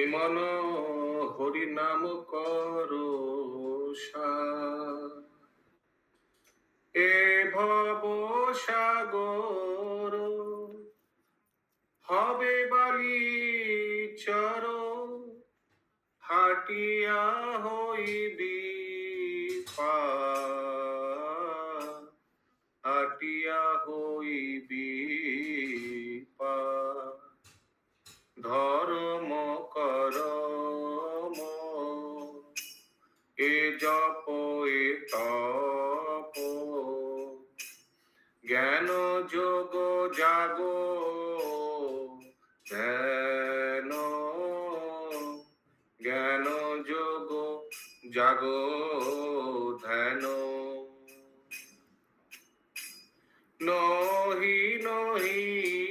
শ্রীমন হরি নাম করো এ ভব সাগর, হবে বালি চর, হাটিয়া হইবি পার। হাটিয়া হইবি এ জপ এ তপ। জ্ঞান যোগ জাগো ধ্যান। জ্ঞান যোগ জাগো ধ্যান। নহি নহি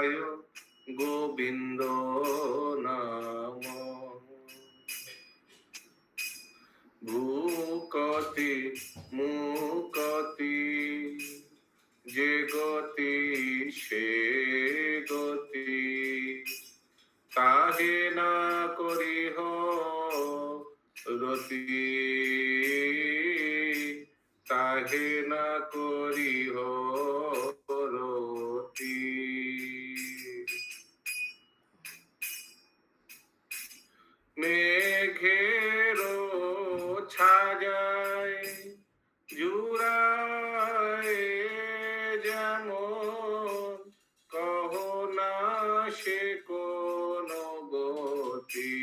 উপায় গোবিন্দ নাম। ভূকতি মুকতি যে গতি, সে গতি। তাহে না করিহ রতি তাহে না করিহ মেঘের ছাজায় জুড়ায় যেমন কহ না সে কোন গতি।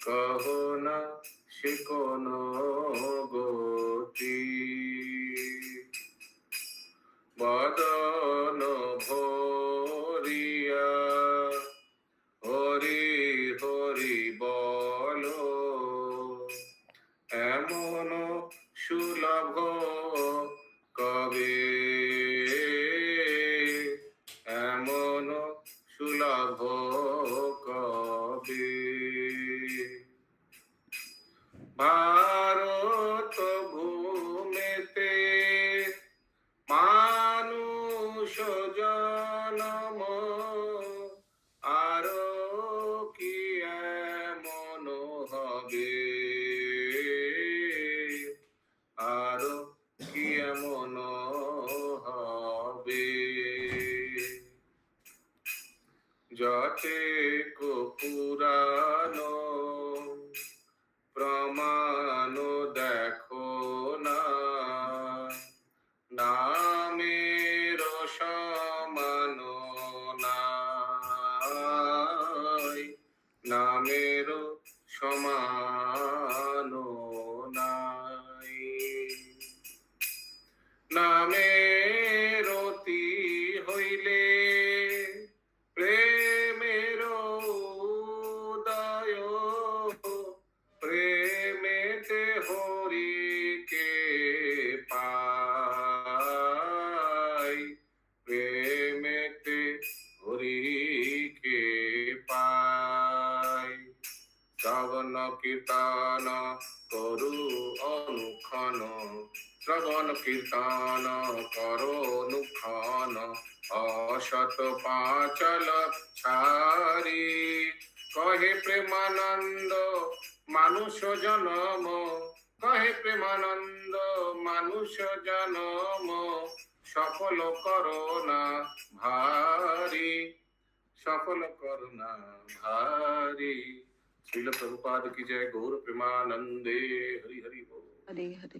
কহ না সে কোন গতি। বদন যতে পুরানো প্রমাণ দেখো না। নামের সমান নামের সমান নামের প্রেমেতে হরিকে পাই। শ্রবণ কীর্তন করু অনুক্ষণ। শ্রবণ কীর্তন করো অনুক্ষণ। অসত পাচল ছারি কহে প্রেমানন্দ, মানুষ জনম। কহে প্রেমানন্দ, মানুষ জনম। সফল করোনা ভারী সফল করোনা ভারী শ্রীল প্রভুপাদ কি জয় গৌর প্রেমানন্দে হরি হরি বল হরে হরে